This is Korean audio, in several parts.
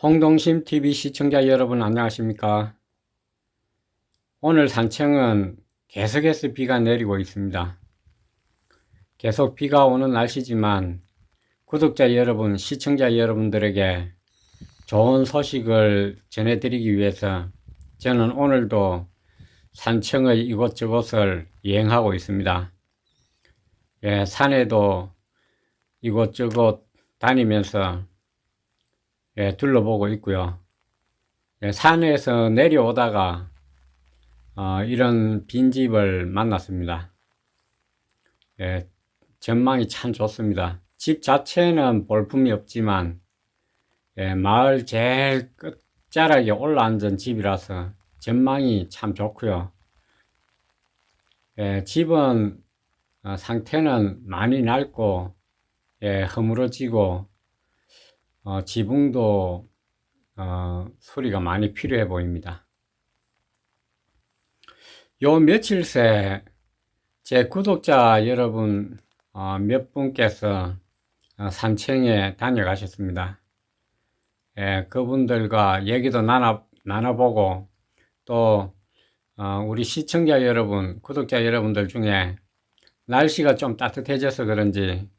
홍동심 TV 시청자 여러분 안녕하십니까? 오늘 산청은 계속해서 비가 내리고 있습니다. 계속 비가 오는 날씨지만 구독자 여러분, 시청자 여러분들에게 좋은 소식을 전해드리기 위해서 저는 오늘도 산청의 이곳저곳을 여행하고 있습니다. 예, 산에도 이곳저곳 다니면서 예, 둘러보고 있고요. 예, 산에서 내려오다가 어, 이런 빈집을 만났습니다. 예, 전망이 참 좋습니다. 집 자체는 볼품이 없지만 예, 마을 제일 끝자락에 올라앉은 집이라서 전망이 참 좋고요. 예, 집은 어, 상태는 많이 낡고 예, 허물어지고 어, 지붕도 어, 수리가 많이 필요해 보입니다. 요 며칠 새 제 구독자 여러분 어, 몇 분께서 어, 산청에 다녀가셨습니다. 예, 그분들과 얘기도 나눠, 나눠보고 또 어, 우리 시청자 여러분, 구독자 여러분들 중에 날씨가 좀 따뜻해져서 그런지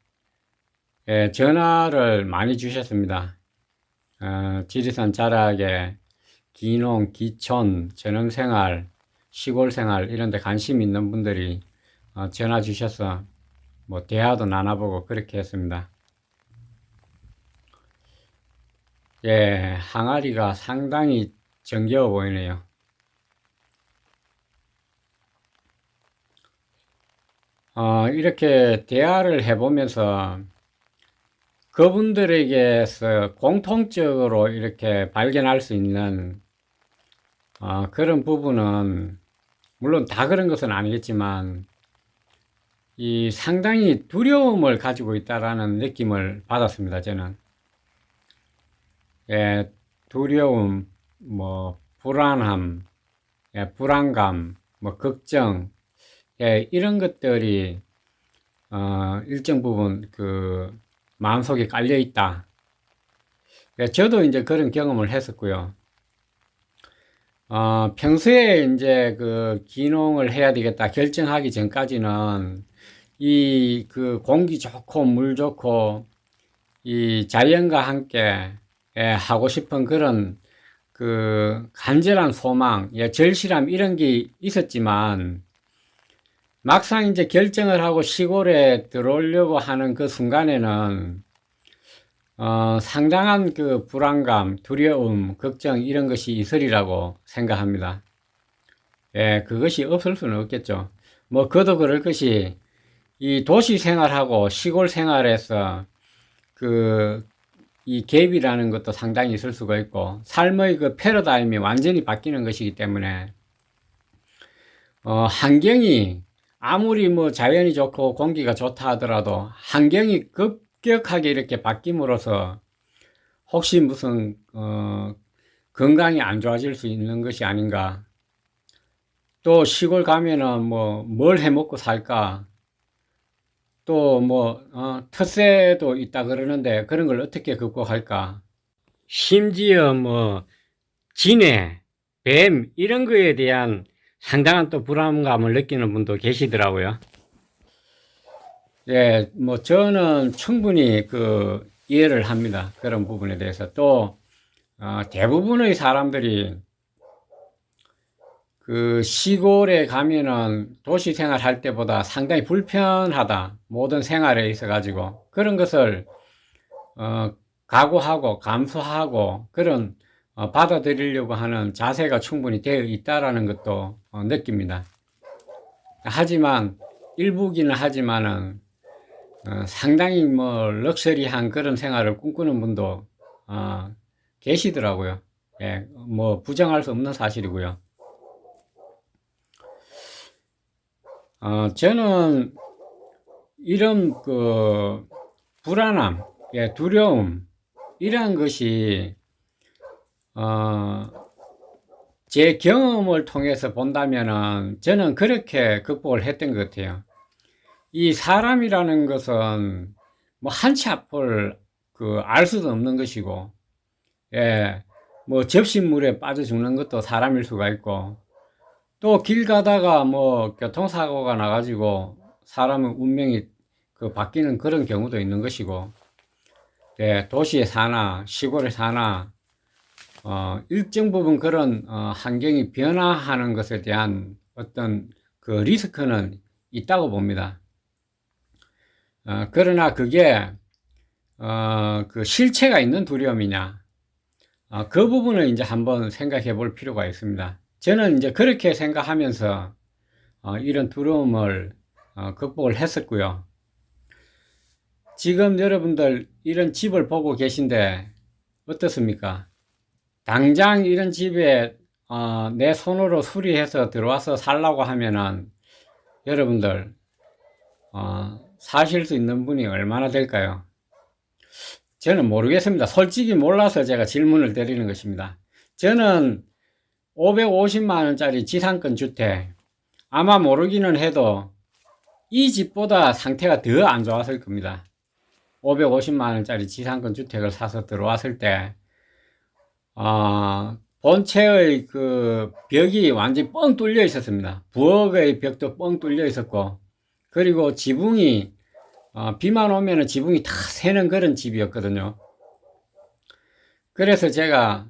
예, 전화를 많이 주셨습니다. 어, 지리산 자락에 기농, 기촌, 전원생활, 시골생활 이런 데 관심 있는 분들이 어, 전화 주셔서 뭐 대화도 나눠보고 그렇게 했습니다. 예, 항아리가 상당히 정겨워 보이네요. 어, 이렇게 대화를 해보면서 그분들에게서 공통적으로 이렇게 발견할 수 있는 어, 그런 부분은 물론 다 그런 것은 아니겠지만 이 상당히 두려움을 가지고 있다라는 느낌을 받았습니다. 저는 예, 두려움, 뭐 불안함, 예, 불안감, 뭐 걱정, 예, 이런 것들이 어, 일정 부분 그 마음속에 깔려 있다. 예, 저도 이제 그런 경험을 했었고요. 어, 평소에 이제 그 기농을 해야 되겠다 결정하기 전까지는 이 그 공기 좋고 물 좋고 이 자연과 함께 예, 하고 싶은 그런 그 간절한 소망, 예, 절실함 이런 게 있었지만 막상 이제 결정을 하고 시골에 들어오려고 하는 그 순간에는 어, 상당한 그 불안감, 두려움, 걱정 이런 것이 있으리라고 생각합니다. 예, 그것이 없을 수는 없겠죠. 뭐 그도 그럴 것이 이 도시 생활하고 시골 생활에서 그 이 갭이라는 것도 상당히 있을 수가 있고 삶의 그 패러다임이 완전히 바뀌는 것이기 때문에 어, 환경이 아무리 뭐 자연이 좋고 공기가 좋다 하더라도 환경이 급격하게 이렇게 바뀜으로써 혹시 무슨 어, 건강이 안 좋아질 수 있는 것이 아닌가. 또 시골 가면은 뭐 뭘 해먹고 살까. 또뭐 어, 텃세도 있다 그러는데 그런 걸 어떻게 극복할까. 심지어 뭐 진해, 뱀 이런 거에 대한 상당한 또 불안감을 느끼는 분도 계시더라고요. 예, 뭐 저는 충분히 그 이해를 합니다. 그런 부분에 대해서 또 어, 대부분의 사람들이 그 시골에 가면은 도시 생활 할 때보다 상당히 불편하다. 모든 생활에 있어 가지고 그런 것을 어, 각오하고 감수하고 그런 어, 받아들이려고 하는 자세가 충분히 되어 있다라는 것도 어, 느낍니다. 하지만 일부기는 하지만은 어, 상당히 뭐 럭셔리한 그런 생활을 꿈꾸는 분도 어, 계시더라고요. 예, 뭐 부정할 수 없는 사실이고요. 어, 저는 이런 그 불안함, 예, 두려움 이러한 것이 어, 제 경험을 통해서 본다면은 저는 그렇게 극복을 했던 것 같아요. 이 사람이라는 것은 뭐 한치 앞을 그 알 수도 없는 것이고, 예, 뭐 접시물에 빠져 죽는 것도 사람일 수가 있고, 또 길 가다가 뭐 교통사고가 나가지고 사람의 운명이 그 바뀌는 그런 경우도 있는 것이고, 예, 도시에 사나 시골에 사나 어, 일정 부분 그런 어, 환경이 변화하는 것에 대한 어떤 그 리스크는 있다고 봅니다. 어, 그러나 그게 어, 그 실체가 있는 두려움이냐? 어, 그 부분을 이제 한번 생각해 볼 필요가 있습니다. 저는 이제 그렇게 생각하면서 어, 이런 두려움을 어, 극복을 했었고요. 지금 여러분들 이런 집을 보고 계신데 어떻습니까? 당장 이런 집에 어, 내 손으로 수리해서 들어와서 살라고 하면은 여러분들 어, 사실 수 있는 분이 얼마나 될까요? 저는 모르겠습니다. 솔직히 몰라서 제가 질문을 드리는 것입니다. 저는 550만 원짜리 지상권 주택 아마 모르기는 해도 이 집보다 상태가 더 안 좋았을 겁니다. 550만 원짜리 지상권 주택을 사서 들어왔을 때 어, 본체의 그 벽이 완전히 뻥 뚫려 있었습니다. 부엌의 벽도 뻥 뚫려 있었고 그리고 지붕이 어, 비만 오면은 지붕이 다 새는 그런 집이었거든요. 그래서 제가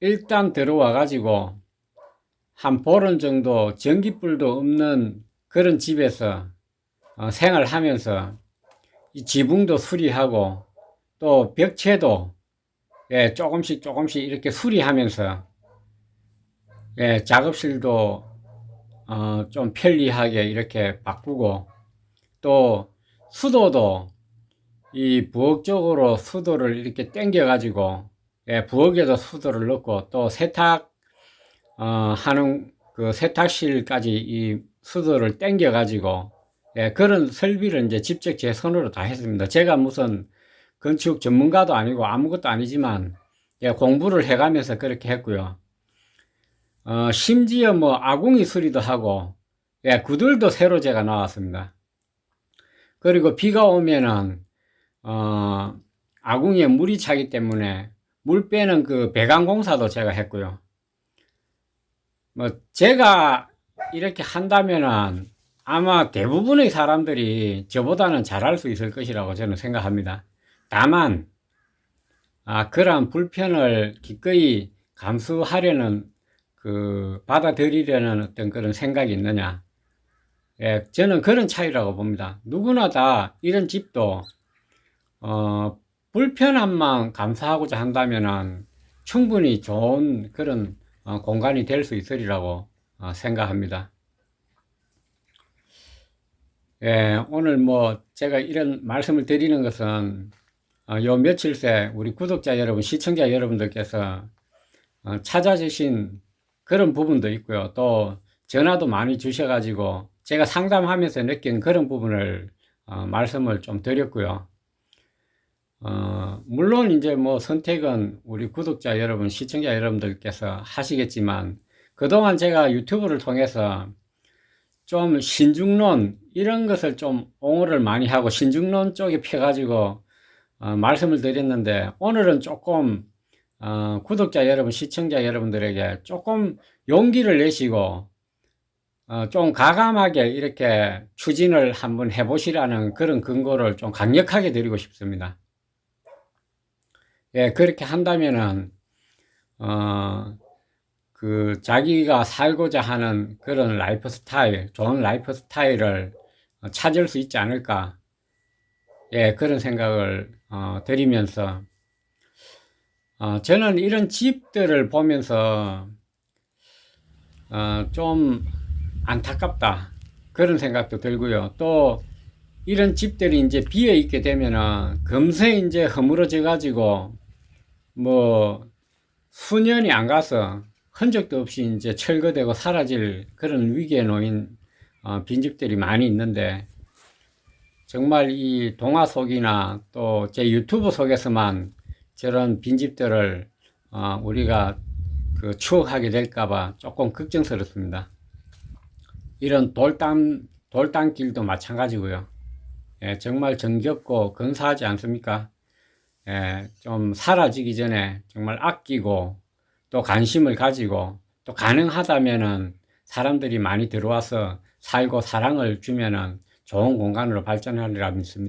일단 들어와 가지고 한 보름 정도 전기불도 없는 그런 집에서 어, 생활하면서 이 지붕도 수리하고 또 벽체도 예, 조금씩 조금씩 이렇게 수리하면서 예, 작업실도 어, 좀 편리하게 이렇게 바꾸고 또 수도도 이 부엌 쪽으로 수도를 이렇게 당겨 가지고 예, 부엌에도 수도를 넣고 또 세탁 어, 하는 그 세탁실까지 이 수도를 당겨 가지고 예, 그런 설비를 이제 직접 제 손으로 다 했습니다. 제가 무슨 건축 전문가도 아니고 아무것도 아니지만 예, 공부를 해가면서 그렇게 했고요. 어, 심지어 뭐 아궁이 수리도 하고 예, 구들도 새로 제가 나왔습니다. 그리고 비가 오면은 어, 아궁이에 물이 차기 때문에 물 빼는 그 배관 공사도 제가 했고요. 뭐 제가 이렇게 한다면은 아마 대부분의 사람들이 저보다는 잘할 수 있을 것이라고 저는 생각합니다. 다만 아, 그러한 불편을 기꺼이 감수하려는 그 받아들이려는 어떤 그런 생각이 있느냐. 예, 저는 그런 차이라고 봅니다. 누구나 다 이런 집도 어, 불편함만 감수하고자 한다면은 충분히 좋은 그런 어, 공간이 될 수 있으리라고 어, 생각합니다. 예, 오늘 뭐 제가 이런 말씀을 드리는 것은 어, 요 며칠 새 우리 구독자 여러분, 시청자 여러분들께서 어, 찾아주신 그런 부분도 있고요. 또 전화도 많이 주셔가지고 제가 상담하면서 느낀 그런 부분을 어, 말씀을 좀 드렸고요. 어, 물론 이제 뭐 선택은 우리 구독자 여러분, 시청자 여러분들께서 하시겠지만 그동안 제가 유튜브를 통해서 좀 신중론 이런 것을 좀 옹호를 많이 하고 신중론 쪽에 펴가지고 어, 말씀을 드렸는데 오늘은 조금 어, 구독자 여러분, 시청자 여러분들에게 조금 용기를 내시고 어, 좀 가감하게 이렇게 추진을 한번 해보시라는 그런 근거를 좀 강력하게 드리고 싶습니다. 예, 그렇게 한다면은 어, 그 자기가 살고자 하는 그런 라이프 스타일, 좋은 라이프 스타일을 찾을 수 있지 않을까. 예, 그런 생각을 어, 드리면서 어, 저는 이런 집들을 보면서 어, 좀 안타깝다 그런 생각도 들고요. 또 이런 집들이 이제 비어 있게 되면은 금세 이제 허물어져 가지고 뭐 수년이 안 가서 흔적도 없이 이제 철거되고 사라질 그런 위기에 놓인 어, 빈집들이 많이 있는데 정말 이 동화 속이나 또 제 유튜브 속에서만 저런 빈집들을 어, 우리가 그 추억하게 될까봐 조금 걱정스럽습니다. 이런 돌담, 돌담길도 마찬가지고요. 예, 정말 정겹고 근사하지 않습니까? 예, 좀 사라지기 전에 정말 아끼고 또 관심을 가지고 또 가능하다면은 사람들이 많이 들어와서 살고 사랑을 주면은 좋은 공간으로 발전하리라 믿습니다.